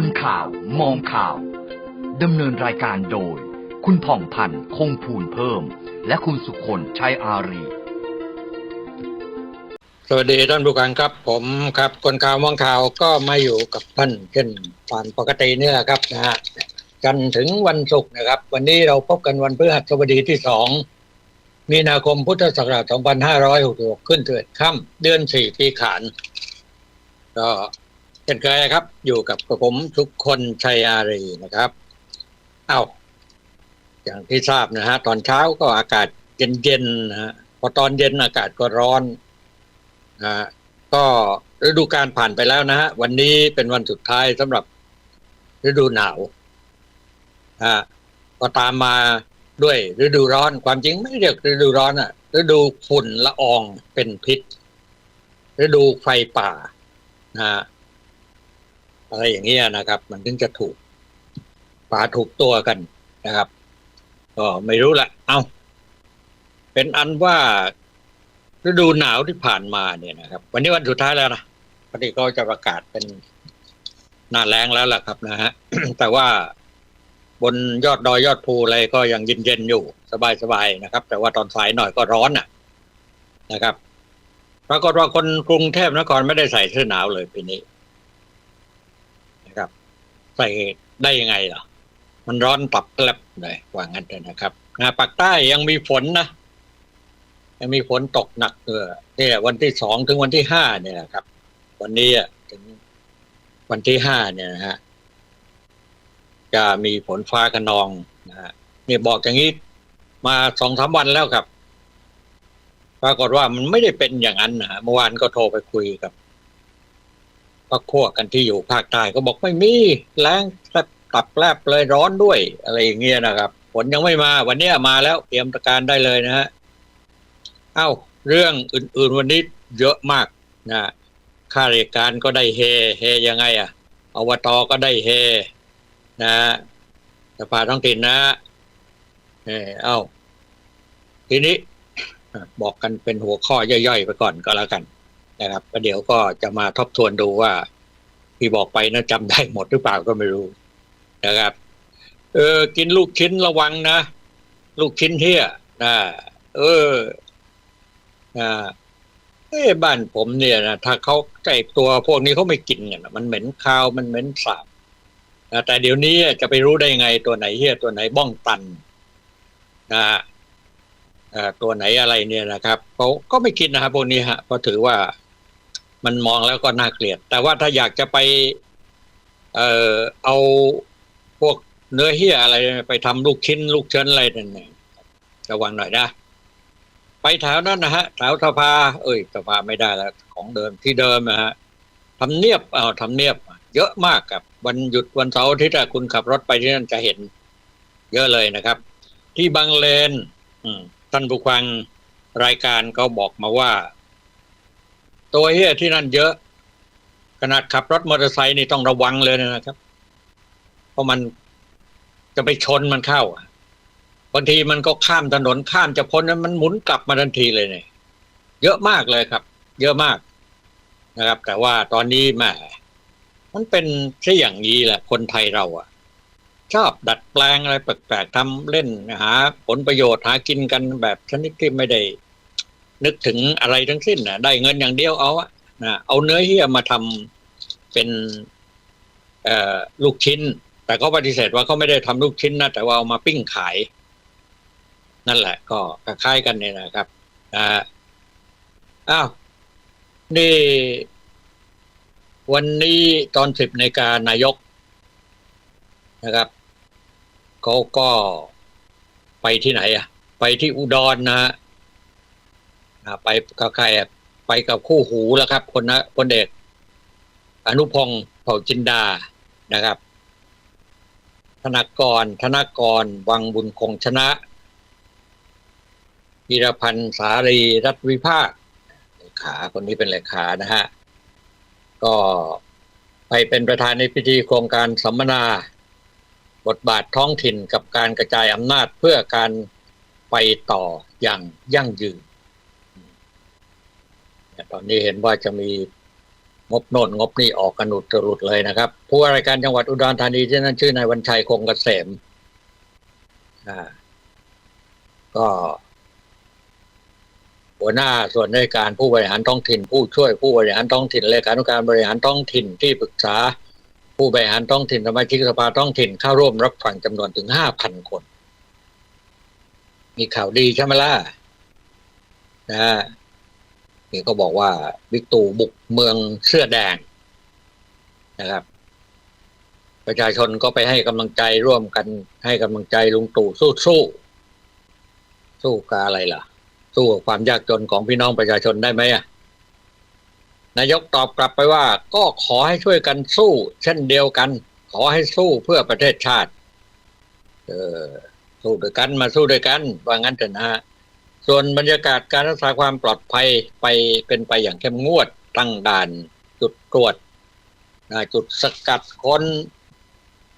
คนข่าว มองข่าว ดำเนินรายการโดย คุณผ่องพันธ์คงภูนเพิ่ม และคุณสุคนชัยอารี สวัสดีท่านผู้การครับ ผมครับ คนข่าวมองข่าวก็มาอยู่กับท่านเช่นตามปกตินี่แหละครับนะฮะจันถึงวันศุกร์นะครับ วันนี้เราพบกันวันพฤหัสบดีที่สองมีนาคมพุทธศักราช 2566 ขึ้นเถิดค่ำเดือนสี่ปีขานก็ เช่นเคยครับ อยู่กับผมทุกคนชัยอารีนะครับ เอ้า อย่างที่ทราบนะฮะ ตอนเช้าก็อากาศเย็นๆนะฮะพอตอนเย็นอากาศก็ร้อนนะฮะก็ฤดูการผ่านไปแล้วนะฮะ วันนี้เป็นวันสุดท้ายสำหรับฤดูหนาวฮะก็ตามมาด้วยฤดูร้อน ความจริงไม่เรียกฤดูร้อนอะฤดูฝุ่นละอองเป็นพิษฤดูไฟป่านะฮะ อะไรอย่างเงี้ยนะครับ มันถึงจะถูกปาถูกตัวกันนะครับก็ไม่รู้ละเอาเป็นอันว่าฤดูหนาวที่ผ่านมาเนี่ยนะครับ วันนี้วันสุดท้ายแล้วนะปกติก็จะประกาศเป็นหน้าแรงแล้วล่ะครับนะฮะแต่ว่าบนยอดดอยยอดภูอะไรก็ยังเย็นๆอยู่ สบายๆนะครับ แต่ว่าตอนสายหน่อยก็ร้อนอะ นะครับปรากฏว่าคนกรุงเทพนครไม่ได้ใส่เสื้อหนาวเลยปีนี้ ใส่ได้ยังไงล่ะ มันร้อนตับแกลบเลยว่างั้นเถอะนะครับนะปากใต้ยังมีฝนนะยังมีฝนตกหนักเออเนี่ยวันที่สองถึงวันที่ห้าเนี่ยนะครับ วันนี้อะถึงวันที่ห้าเนี่ยนะฮะจะมีฝนฟ้าขนองนะฮะเนี่ยบอกอย่างนี้มาสองสามวันแล้วครับ ปรากฏว่ามันไม่ได้เป็นอย่างนั้นนะฮะเมื่อวานก็โทรไปคุยกับ กพวกกันที่อยู่ภาคใต้ก็บอกไม่มีแรงแลบตับแลบเลยร้อนด้วยอะไรอย่างเงี้ยนะครับฝนยังไม่มาวันนี้มาแล้วเตรียมประการได้เลยนะฮะเอ้า เรื่องอื่น ๆ วันนี้เยอะมากนะข้าราชการก็ได้เฮเฮยังไงอะอบตก็ได้เฮนะสภาท้องถิ่นนะเออเอ้า ทีนี้ บอกกันเป็นหัวข้อย่อยๆไปก่อนก็แล้วกัน นะครับเดี๋ยวก็จะมาทบทวนดูว่า ที่บอกไปนะจำได้หมดหรือเปล่าก็ไม่รู้นะครับ เออ กินลูกชิ้นระวังนะ ลูกชิ้นเที่ยนะเอออ่าเอ้บ้านผมเนี่ยนะถ้าเขาใจตัวพวกนี้เขาไม่กินกันนะมันเหม็นคาวมันเหม็นสาบนะแต่เดี๋ยวนี้จะไปรู้ได้ไงตัวไหนเฮียตัวไหนบ้องตันนะตัวไหนอะไรเนี่ยนะครับเขาก็ไม่กินนะครับพวกนี้ฮะเพราะถือว่า มันมองแล้วก็น่าเกลียด แต่ว่าถ้าอยากจะไปเอ่อเอาพวกเนื้อเฮียอะไรไปทำลูกชิ้น ลูกเชิญอะไรนั่นเนี่ยระวังหน่อยนะไปแถวนั้นนะฮะแถวสภา เอ้ยสภาไม่ได้แล้ว ของเดิมที่เดิมนะฮะทำเนียบเอาทำเนียบ เยอะมากกับวันหยุดวันเสาร์อาที่ถ้าคุณขับรถไปที่นั่นจะเห็น เยอะเลยนะครับ ที่บางเลนท่านผู้ฟังรายการก็บอกมาว่า ตัวเฮียที่นั่นเยอะ ขนาดขับรถมอเตอร์ไซค์นี่ต้องระวังเลยนะครับ เพราะมันจะไปชนมันเข้าอะบางทีมันก็ข้ามถนนข้ามจะพ้นนั้นมันหมุนกลับมาทันทีเลยเนี่ยเยอะมากเลยครับ เยอะมากนะครับ แต่ว่าตอนนี้แหมมันเป็นแค่อย่างนี้แหละ คนไทยเราอะ ชอบดัดแปลงอะไรแปลกๆทำเล่นหาผลประโยชน์หากินกันแบบชนิดที่ไม่ได้ นึกถึงอะไรทั้งสิ้นนะได้เงินอย่างเดียวเอาอะนะเอาเนื้อเหี้ยมาทำเป็นลูกชิ้น แต่เขาปฏิเสธว่าเขาไม่ได้ทำลูกชิ้นนะแต่ว่าเอามาปิ้งขาย นั่นแหละ ก็คล้ายกันเนี่ยนะครับอ่าอ้าวนี่วันนี้ตอนสิบในการนายกนะครับเขาก็ไปที่ไหนอะ ไปที่อุดรนะฮะ ไปกับใครอะไปกับคู่หูแล้วครับคนนะคนเด็ก อนุพงศ์เผ่าจินดานะครับ ธนากร ธนากร วังบุญคงชนะพีรพันธ์สารีรัฐวิภาคเลขาคนนี้เป็นเลขานะฮะ ก็ไปเป็นประธานในพิธีโครงการสัมมนา บทบาทท้องถิ่นกับการกระจายอำนาจเพื่อการไปต่ออย่างยั่งยืน ตอนนี้เห็นว่าจะมีงบโน่นงบนี่ออกกันอุตรุดเลยนะครับ ผู้ว่าราชการจังหวัดอุดรธานีที่นั่นชื่อนายวันชัยคงเกษมอ่า ก็หัวหน้าส่วนราชการผู้บริหารท้องถิ่น ผู้ช่วยผู้บริหารท้องถิ่นเลขานุการบริหารท้องถิ่นที่ปรึกษา ผู้บริหารท้องถิ่นสมาชิกสภาท้องถิ่นเข้าร่วมรับฟังจำนวนถึงห้าพันคน มีข่าวดีใช่ไหมล่ะนะ นี่ก็บอกว่าบิ๊กตู่บุกเมืองเสื้อแดงนะครับ ประชาชนก็ไปให้กำลังใจร่วมกันให้กำลังใจลุงตู่สู้สู้สู้กับอะไรล่ะ สู้กับความยากจนของพี่น้องประชาชนได้ไหมอะนายกตอบกลับไปว่า ก็ขอให้ช่วยกันสู้ เช่นเดียวกัน ขอให้สู้เพื่อประเทศชาติ เออสู้ด้วยกันมาสู้ด้วยกัน ว่างั้นเถอะนะฮะ ส่วนบรรยากาศการรักษาความปลอดภัยไปเป็นไปอย่างเข้มงวดตั้งด่านจุดตรวจจุดสกัดค้น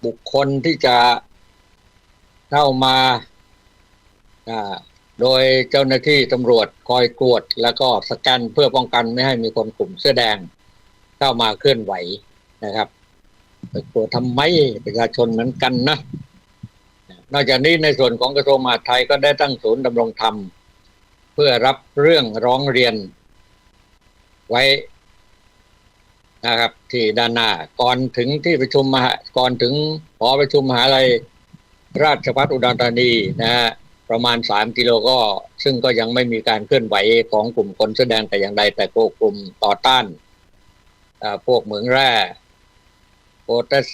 บุคคลที่จะเข้ามาโดยเจ้าหน้าที่ตำรวจคอยตรวจแล้วก็สแกนเพื่อป้องกันไม่ให้มีคนกลุ่มเสื้อแดง เข้ามาเคลื่อนไหวนะครับไปตรวจทำไมประชาชนเหมือนกันนะนอกจากนี้ในส่วนของกระทรวงมหาดไทยก็ได้ตั้งศูนย์ดำรงธรรม พื่อรับเรื่องร้องเรียนไว้นะครับ ที่ด้านหน้าก่อนถึงที่ประชุมมหาก่อนถึงหอประชุมมหาลัยราชภัฏอุดรธานีนะฮะประมาณสามกิโลก็ ซึ่งก็ยังไม่มีการเคลื่อนไหวของกลุ่มคนแสดงแต่อย่างใด แต่กกลุ่มต่อต้านพวกเหมืองแร่โปแทส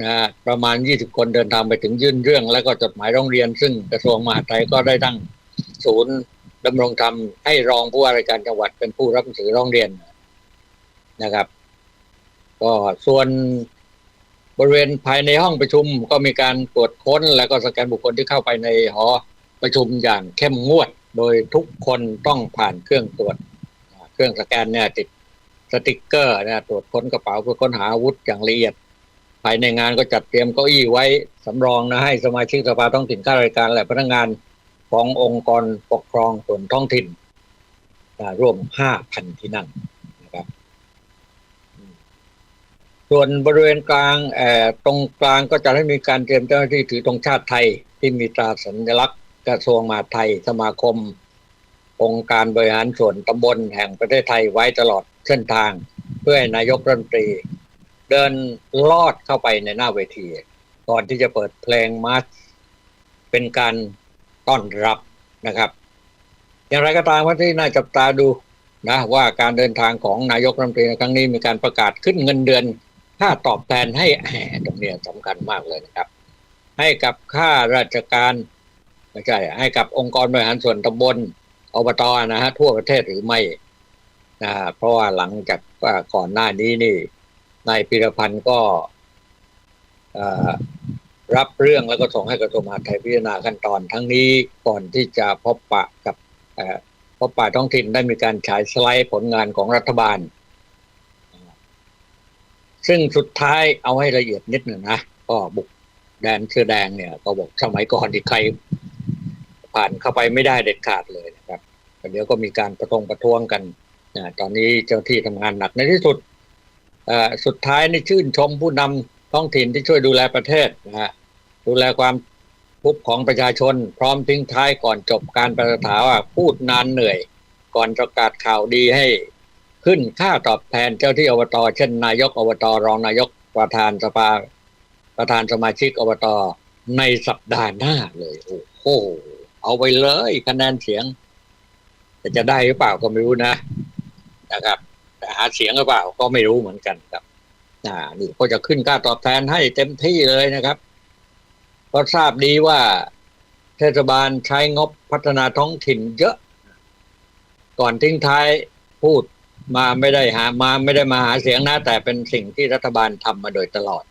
นะฮะประมาณ 20 คนเดินทางไปถึงยื่นเรื่อง แล้วก็จดหมายร้องเรียน ซึ่งกระทรวงมหาดไทยก็ได้ตั้งศูนย์ ดำรงธรรมให้รองผู้ว่าราชการจังหวัดเป็นผู้รับหนังสือร้องเรียนนะครับ ก็ส่วนบริเวณภายในห้องประชุมก็มีการตรวจค้น แล้วก็สแกนบุคคลที่เข้าไปในหอประชุมอย่างเข้มงวด โดยทุกคนต้องผ่านเครื่องตรวจ เครื่องสแกนเนี่ยติดสติกเกอร์นะตรวจค้นกระเป๋าเพื่อค้นหาอาวุธอย่างละเอียด ภายในงานก็จัดเตรียมเก้าอี้ไว้สำรองนะให้สมาชิกสภาท้องถิ่นข้าราชการและพนักงาน ขององค์กรปกครองส่วนท้องถิ่นร่วม 5,000 ที่นั่งนะครับ ส่วนบริเวณกลางเอ่อตรงกลางก็จะให้มีการเตรียมเจ้าหน้าที่ถือธงชาติไทย ที่มีตราสัญลักษณ์กระทรวงมหาดไทยสมาคม องค์การบริหารส่วนตำบลแห่งประเทศไทยไว้ตลอดเส้นทาง เพื่อให้นายกรัฐมนตรี เดินลอดเข้าไปในหน้าเวที ก่อนที่จะเปิดเพลงมาร์ชเป็นการ ต้อนรับนะครับ อย่างไรก็ตามว่าที่น่าจับตาดูนะว่าการเดินทางของนายกรัฐมนตรีในครั้งนี้มีการประกาศขึ้นเงินเดือนค่าตอบแทนให้ตรงเนี้ยสำคัญมากเลยนะครับ ให้กับข้าราชการไม่ใช่ให้กับองค์กรบริหารส่วนตำบลอบตนะฮะทั่วประเทศหรือไม่นะเพราะว่าหลังจากว่าก่อนหน้านี้นี่นายพิรพันธ์ก็อ่อ รับเรื่องแล้วก็ส่งให้กระทรวงมหาดไทยพิจารณาขั้นตอน ทั้งนี้ก่อนที่จะพบปะกับพบปะท้องถิ่นได้มีการฉายสไลด์ผลงานของรัฐบาล ซึ่งสุดท้ายเอาให้ละเอียดนิดหนึ่งนะก็บุกแดนเสื้อแดงเนี่ย ก็บอกสมัยก่อนที่ใคร ผ่านเข้าไปไม่ได้เด็ดขาดเลยนะครับเดี๋ยวก็มีการประทงประท้วงกันนะตอนนี้เจ้าที่ทำงานหนักในที่สุดสุดท้ายนี่ชื่นชมผู้นำท้องถิ่นที่ช่วยดูแลประเทศนะฮะ ดูแลความทุกข์ของประชาชน พร้อมทิ้งท้ายก่อนจบการประถาว่าพูดนานเหนื่อย ก่อนประกาศข่าวดีให้ ขึ้นค่าตอบแทนเจ้าที่อบต เช่น นายกอบตรองนายกประธานสภาประธานสมาชิกอบตในสัปดาห์หน้าเลย โอ้โหเอาไปเลยคะแนนเสียงแต่จะได้หรือเปล่าก็ไม่รู้นะนะครับแต่หาเสียงหรือเปล่าก็ไม่รู้เหมือนกันครับอ่านี่ก็จะขึ้นค่าตอบแทนให้เต็มที่เลยนะครับ ก็ทราบดีว่า เทศบาลใช้งบพัฒนาท้องถิ่นเยอะ ก่อนทิ้งท้ายพูดมาไม่ได้หามาไม่ได้มาหาเสียงนะแต่เป็นสิ่งที่รัฐบาลทำมาโดยตลอด